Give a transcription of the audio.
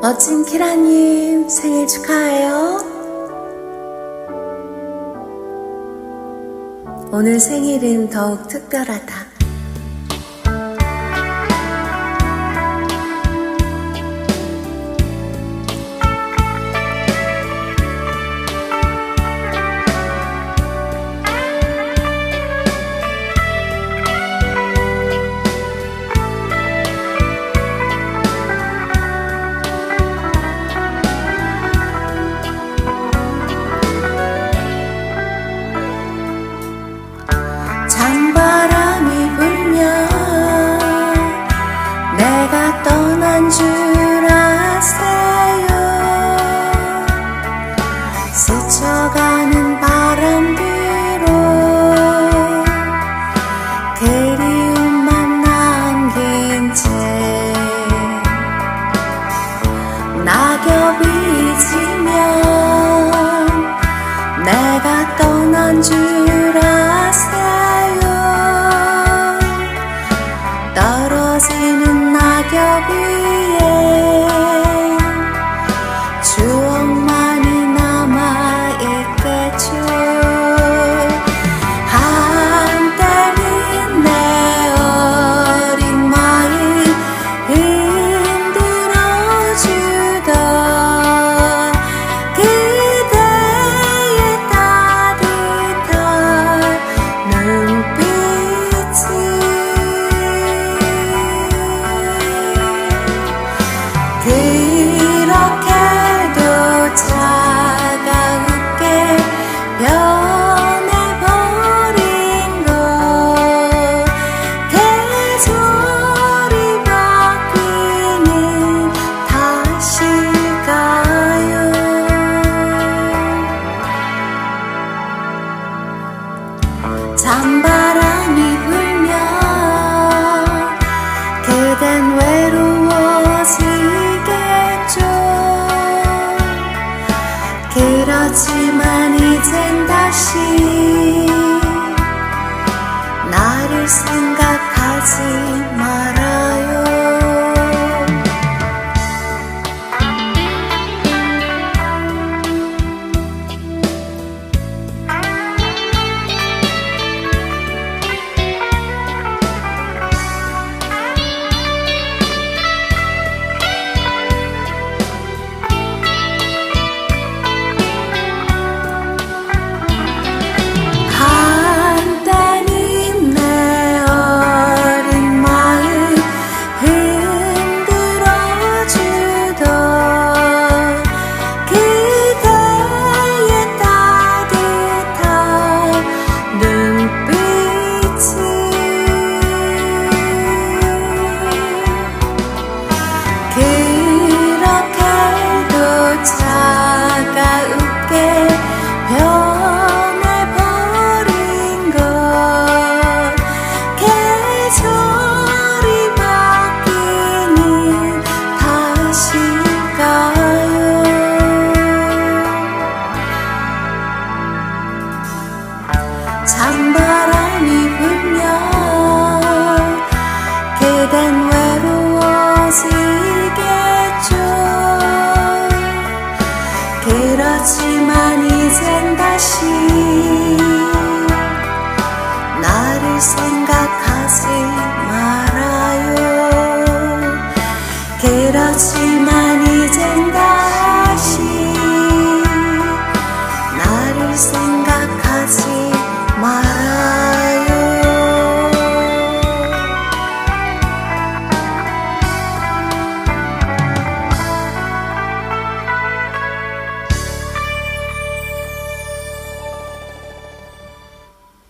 멋진 키라님 생일 축하해요. 오늘 생일은 더욱 특별하다. 스쳐가는 바람 뒤로 그리움만 남긴 채 낙엽이 지면 내가 떠난 줄 아세요? 떨어지는 낙엽이 그렇지만 이젠 다시 나를 생각하지